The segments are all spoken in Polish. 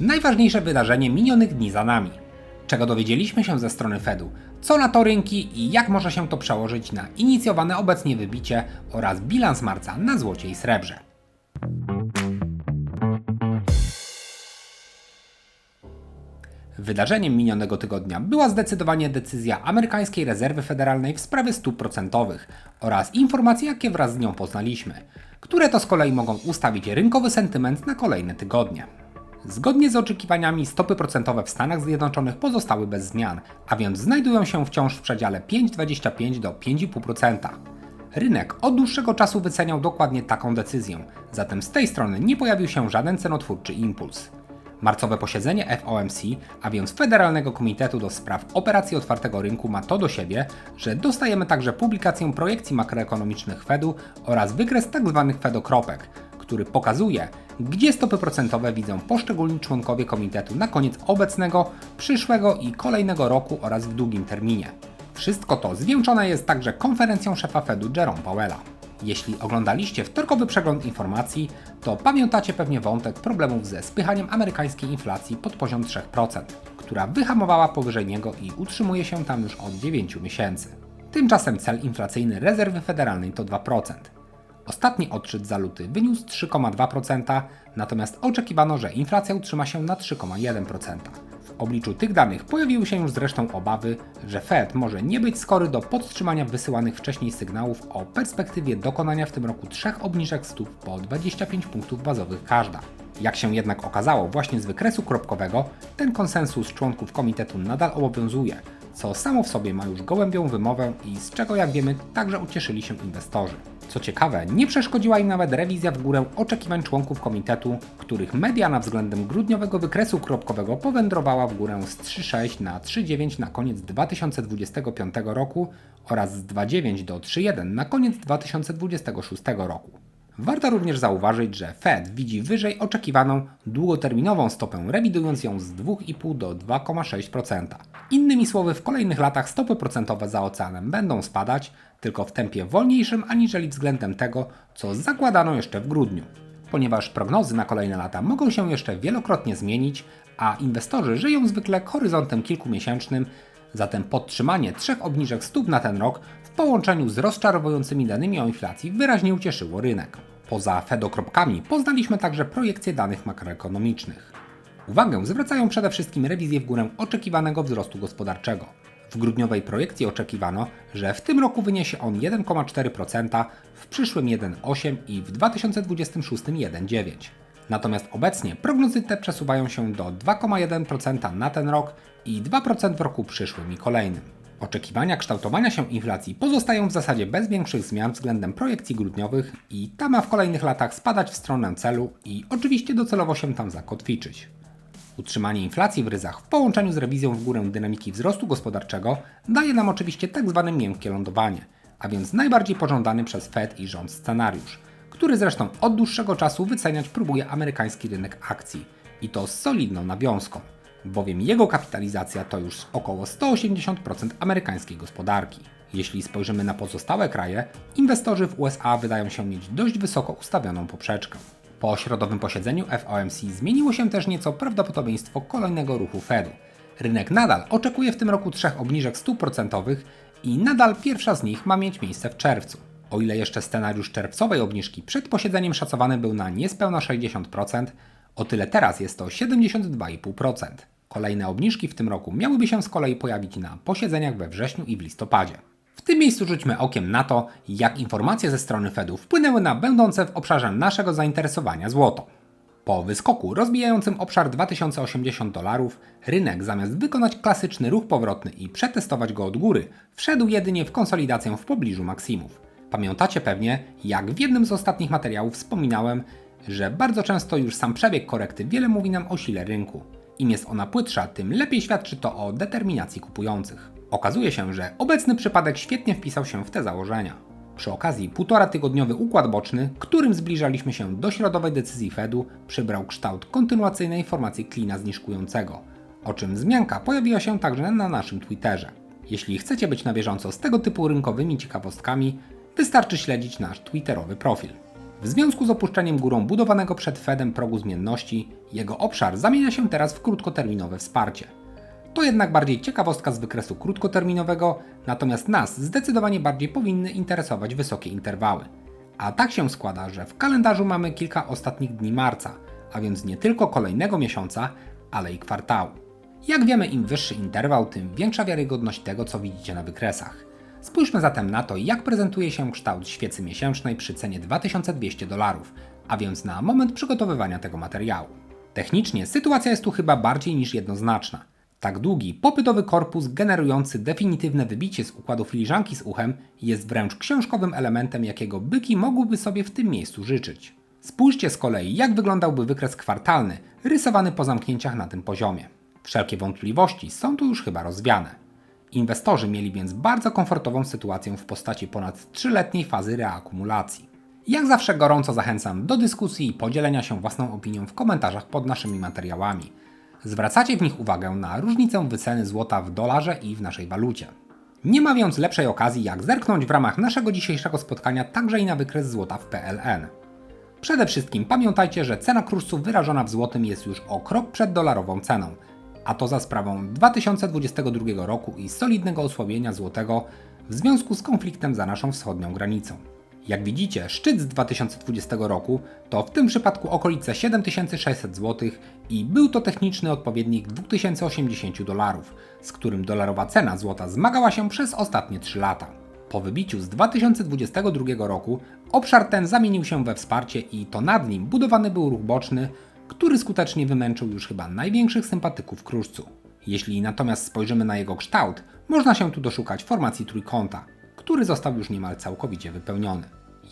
Najważniejsze wydarzenie minionych dni za nami. Czego dowiedzieliśmy się ze strony Fedu? Co na to rynki i jak może się to przełożyć na inicjowane obecnie wybicie oraz bilans marca na złocie i srebrze? Wydarzeniem minionego tygodnia była zdecydowanie decyzja amerykańskiej rezerwy federalnej w sprawie stóp procentowych oraz informacje, jakie wraz z nią poznaliśmy, które to z kolei mogą ustawić rynkowy sentyment na kolejne tygodnie. Zgodnie z oczekiwaniami stopy procentowe w Stanach Zjednoczonych pozostały bez zmian, a więc znajdują się wciąż w przedziale 5,25 do 5,5%. Rynek od dłuższego czasu wyceniał dokładnie taką decyzję, zatem z tej strony nie pojawił się żaden cenotwórczy impuls. Marcowe posiedzenie FOMC, a więc Federalnego Komitetu do Spraw Operacji Otwartego Rynku ma to do siebie, że dostajemy także publikację projekcji makroekonomicznych Fedu oraz wykres tzw. Fedokropek, który pokazuje, gdzie stopy procentowe widzą poszczególni członkowie komitetu na koniec obecnego, przyszłego i kolejnego roku oraz w długim terminie. Wszystko to zwieńczone jest także konferencją szefa Fedu Jerome Powella. Jeśli oglądaliście wtorkowy przegląd informacji, to pamiętacie pewnie wątek problemów ze spychaniem amerykańskiej inflacji pod poziom 3%, która wyhamowała powyżej niego i utrzymuje się tam już od 9 miesięcy. Tymczasem cel inflacyjny rezerwy federalnej to 2%. Ostatni odczyt za luty wyniósł 3,2%, natomiast oczekiwano, że inflacja utrzyma się na 3,1%. W obliczu tych danych pojawiły się już zresztą obawy, że Fed może nie być skory do podtrzymania wysyłanych wcześniej sygnałów o perspektywie dokonania w tym roku trzech obniżek stóp po 25 punktów bazowych każda. Jak się jednak okazało, właśnie z wykresu kropkowego ten konsensus członków komitetu nadal obowiązuje, co samo w sobie ma już gołębią wymowę i z czego jak wiemy także ucieszyli się inwestorzy. Co ciekawe, nie przeszkodziła im nawet rewizja w górę oczekiwań członków komitetu, których mediana względem grudniowego wykresu kropkowego powędrowała w górę z 3,6 na 3,9 na koniec 2025 roku oraz z 2,9 do 3,1 na koniec 2026 roku. Warto również zauważyć, że Fed widzi wyżej oczekiwaną długoterminową stopę, rewidując ją z 2,5 do 2,6%. Innymi słowy, w kolejnych latach stopy procentowe za oceanem będą spadać, tylko w tempie wolniejszym aniżeli względem tego, co zakładano jeszcze w grudniu. Ponieważ prognozy na kolejne lata mogą się jeszcze wielokrotnie zmienić, a inwestorzy żyją zwykle horyzontem kilkumiesięcznym, zatem podtrzymanie trzech obniżek stóp na ten rok w połączeniu z rozczarowującymi danymi o inflacji wyraźnie ucieszyło rynek. Poza Fedokropkami poznaliśmy także projekcje danych makroekonomicznych. Uwagę zwracają przede wszystkim rewizje w górę oczekiwanego wzrostu gospodarczego. W grudniowej projekcji oczekiwano, że w tym roku wyniesie on 1,4%, w przyszłym 1,8% i w 2026 1,9%. Natomiast obecnie prognozy te przesuwają się do 2,1% na ten rok i 2% w roku przyszłym i kolejnym. Oczekiwania kształtowania się inflacji pozostają w zasadzie bez większych zmian względem projekcji grudniowych i ta ma w kolejnych latach spadać w stronę celu i oczywiście docelowo się tam zakotwiczyć. Utrzymanie inflacji w ryzach w połączeniu z rewizją w górę dynamiki wzrostu gospodarczego daje nam oczywiście tzw. miękkie lądowanie, a więc najbardziej pożądany przez Fed i rząd scenariusz, który zresztą od dłuższego czasu wyceniać próbuje amerykański rynek akcji i to z solidną nawiązką, bowiem jego kapitalizacja to już około 180% amerykańskiej gospodarki. Jeśli spojrzymy na pozostałe kraje, inwestorzy w USA wydają się mieć dość wysoko ustawioną poprzeczkę. Po środowym posiedzeniu FOMC zmieniło się też nieco prawdopodobieństwo kolejnego ruchu Fedu. Rynek nadal oczekuje w tym roku trzech obniżek stóp procentowych i nadal pierwsza z nich ma mieć miejsce w czerwcu. O ile jeszcze scenariusz czerwcowej obniżki przed posiedzeniem szacowany był na niespełna 60%, o tyle teraz jest to 72,5%. Kolejne obniżki w tym roku miałyby się z kolei pojawić na posiedzeniach we wrześniu i w listopadzie. W tym miejscu rzućmy okiem na to, jak informacje ze strony Fedu wpłynęły na będące w obszarze naszego zainteresowania złoto. Po wyskoku rozbijającym obszar 2080 dolarów, rynek zamiast wykonać klasyczny ruch powrotny i przetestować go od góry, wszedł jedynie w konsolidację w pobliżu maksimów. Pamiętacie pewnie, jak w jednym z ostatnich materiałów wspominałem, że bardzo często już sam przebieg korekty wiele mówi nam o sile rynku. Im jest ona płytsza, tym lepiej świadczy to o determinacji kupujących. Okazuje się, że obecny przypadek świetnie wpisał się w te założenia. Przy okazji półtora tygodniowy układ boczny, którym zbliżaliśmy się do środowej decyzji Fedu, przybrał kształt kontynuacyjnej formacji klina zniżkującego, o czym wzmianka pojawiła się także na naszym Twitterze. Jeśli chcecie być na bieżąco z tego typu rynkowymi ciekawostkami, wystarczy śledzić nasz twitterowy profil. W związku z opuszczeniem górą budowanego przed Fedem progu zmienności, jego obszar zamienia się teraz w krótkoterminowe wsparcie. To jednak bardziej ciekawostka z wykresu krótkoterminowego, natomiast nas zdecydowanie bardziej powinny interesować wysokie interwały. A tak się składa, że w kalendarzu mamy kilka ostatnich dni marca, a więc nie tylko kolejnego miesiąca, ale i kwartału. Jak wiemy, im wyższy interwał, tym większa wiarygodność tego, co widzicie na wykresach. Spójrzmy zatem na to, jak prezentuje się kształt świecy miesięcznej przy cenie 2200 dolarów, a więc na moment przygotowywania tego materiału. Technicznie sytuacja jest tu chyba bardziej niż jednoznaczna. Tak długi, popytowy korpus generujący definitywne wybicie z układu filiżanki z uchem jest wręcz książkowym elementem, jakiego byki mogłyby sobie w tym miejscu życzyć. Spójrzcie z kolei, jak wyglądałby wykres kwartalny, rysowany po zamknięciach na tym poziomie. Wszelkie wątpliwości są tu już chyba rozwiane. Inwestorzy mieli więc bardzo komfortową sytuację w postaci ponad 3-letniej fazy reakumulacji. Jak zawsze gorąco zachęcam do dyskusji i podzielenia się własną opinią w komentarzach pod naszymi materiałami. Zwracacie w nich uwagę na różnicę wyceny złota w dolarze i w naszej walucie. Nie ma więc lepszej okazji jak zerknąć w ramach naszego dzisiejszego spotkania także i na wykres złota w PLN. Przede wszystkim pamiętajcie, że cena kursu wyrażona w złotym jest już o krok przed dolarową ceną, a to za sprawą 2022 roku i solidnego osłabienia złotego w związku z konfliktem za naszą wschodnią granicą. Jak widzicie, szczyt z 2020 roku to w tym przypadku okolice 7600 zł i był to techniczny odpowiednik 2080 dolarów, z którym dolarowa cena złota zmagała się przez ostatnie 3 lata. Po wybiciu z 2022 roku obszar ten zamienił się we wsparcie i to nad nim budowany był ruch boczny, który skutecznie wymęczył już chyba największych sympatyków kruszcu. Jeśli natomiast spojrzymy na jego kształt, można się tu doszukać formacji trójkąta, który został już niemal całkowicie wypełniony.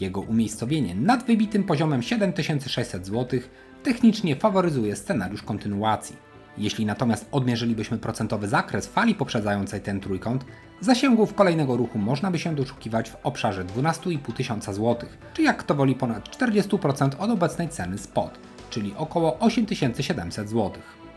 Jego umiejscowienie nad wybitym poziomem 7600 zł technicznie faworyzuje scenariusz kontynuacji. Jeśli natomiast odmierzylibyśmy procentowy zakres fali poprzedzającej ten trójkąt, zasięgów kolejnego ruchu można by się doszukiwać w obszarze 12,5 tysiąca złotych, czy jak kto woli ponad 40% od obecnej ceny spot, czyli około 8700 zł.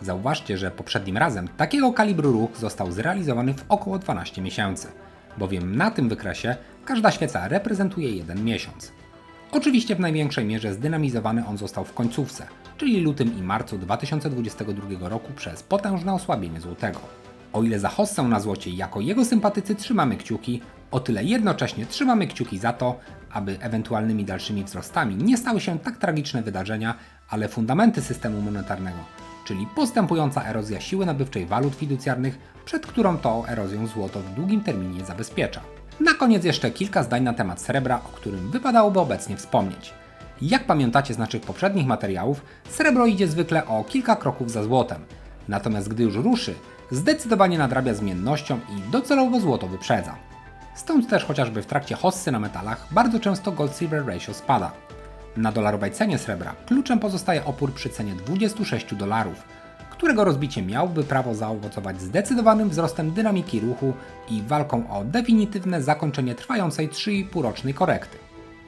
Zauważcie, że poprzednim razem takiego kalibru ruch został zrealizowany w około 12 miesięcy, bowiem na tym wykresie każda świeca reprezentuje jeden miesiąc. Oczywiście w największej mierze zdynamizowany on został w końcówce, czyli lutym i marcu 2022 roku przez potężne osłabienie złotego. O ile za hossę na złocie jako jego sympatycy trzymamy kciuki, o tyle jednocześnie trzymamy kciuki za to, aby ewentualnymi dalszymi wzrostami nie stały się tak tragiczne wydarzenia, ale fundamenty systemu monetarnego, czyli postępująca erozja siły nabywczej walut fiducjarnych, przed którą to erozją złoto w długim terminie zabezpiecza. Na koniec jeszcze kilka zdań na temat srebra, o którym wypadałoby obecnie wspomnieć. Jak pamiętacie z naszych poprzednich materiałów, srebro idzie zwykle o kilka kroków za złotem. Natomiast gdy już ruszy, zdecydowanie nadrabia zmiennością i docelowo złoto wyprzedza. Stąd też chociażby w trakcie hossy na metalach bardzo często gold-silver ratio spada. Na dolarowej cenie srebra kluczem pozostaje opór przy cenie 26 dolarów, którego rozbicie miałoby prawo zaowocować zdecydowanym wzrostem dynamiki ruchu i walką o definitywne zakończenie trwającej 3,5 rocznej korekty.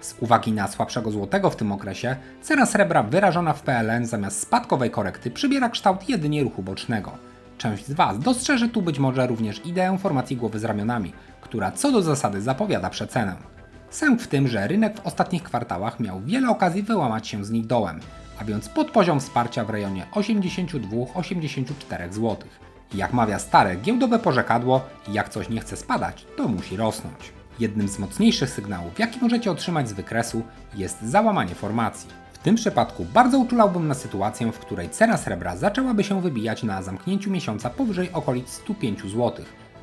Z uwagi na słabszego złotego w tym okresie, cena srebra wyrażona w PLN zamiast spadkowej korekty przybiera kształt jedynie ruchu bocznego. Część z Was dostrzeże tu być może również ideę formacji głowy z ramionami, która co do zasady zapowiada przecenę. Sęk w tym, że rynek w ostatnich kwartałach miał wiele okazji wyłamać się z nich dołem, a więc pod poziom wsparcia w rejonie 82-84 zł. Jak mawia stare giełdowe porzekadło, jak coś nie chce spadać, to musi rosnąć. Jednym z mocniejszych sygnałów, jaki możecie otrzymać z wykresu, jest załamanie formacji. W tym przypadku bardzo uczulałbym na sytuację, w której cena srebra zaczęłaby się wybijać na zamknięciu miesiąca powyżej okolic 105 zł,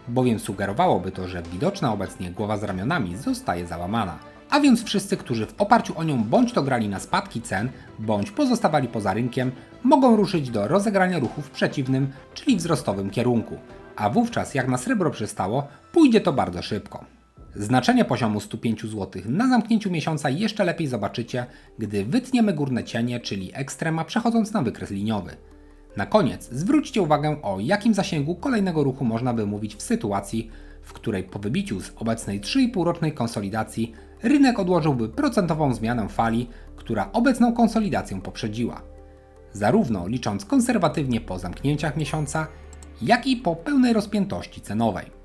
bowiem sugerowałoby to, że widoczna obecnie głowa z ramionami zostaje załamana. A więc wszyscy, którzy w oparciu o nią bądź to grali na spadki cen, bądź pozostawali poza rynkiem, mogą ruszyć do rozegrania ruchu w przeciwnym, czyli wzrostowym kierunku. A wówczas, jak na srebro przystało, pójdzie to bardzo szybko. Znaczenie poziomu 105 zł na zamknięciu miesiąca jeszcze lepiej zobaczycie, gdy wytniemy górne cienie, czyli ekstrema, przechodząc na wykres liniowy. Na koniec zwróćcie uwagę o jakim zasięgu kolejnego ruchu można by mówić w sytuacji, w której po wybiciu z obecnej 3,5 rocznej konsolidacji rynek odłożyłby procentową zmianę fali, która obecną konsolidację poprzedziła. Zarówno licząc konserwatywnie po zamknięciach miesiąca, jak i po pełnej rozpiętości cenowej.